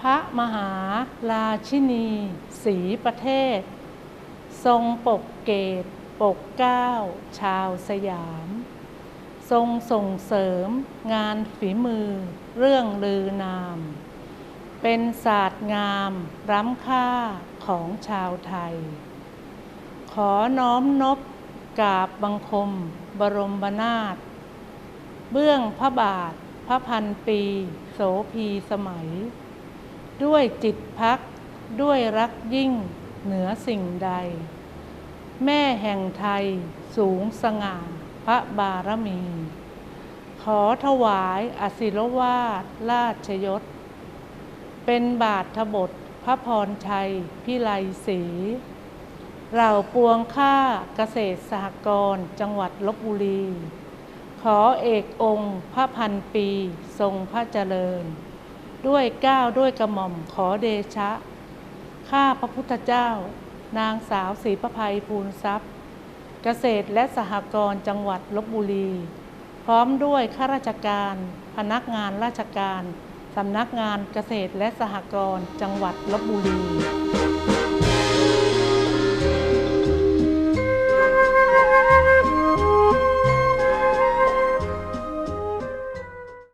พระมหาราชินีสีประเทศ ทรงปกเกตปกเก้า ชาวสยาม ทรงส่งเสริมงานฝีมือเรื่องลือนาม เป็นศาสตร์งามร้ำค่าของชาวไทย ขอน้อมนบกราบบังคมบรมนาถเบื้องพระบาทพระพันปี โสพีสมัย ด้วยจิตพัก ด้วยรักยิ่งเหนือสิ่งใด แม่แห่งไทยสูงสง่าพระบารมี ขอถวายอศิรวาสราชยศ เป็นบาททบทพระพรชัยพิไลศรีเหล่าปวงข้าเกษตรสหกรณ์จังหวัดลบบุรี ขอเอกองค์พระพันปีทรงพระเจริญ ด้วยก้าวด้วยกระหม่อมขอเดชะ ข้าพระพุทธเจ้า นางสาวศรีประภัยภูลทรัพย์ เกษตรและสหกรณ์จังหวัดลบบุรี พร้อมด้วยข้าราชการ พนักงานราชการ สำนักงานเกษตรและสหกรณ์จังหวัดลบบุรี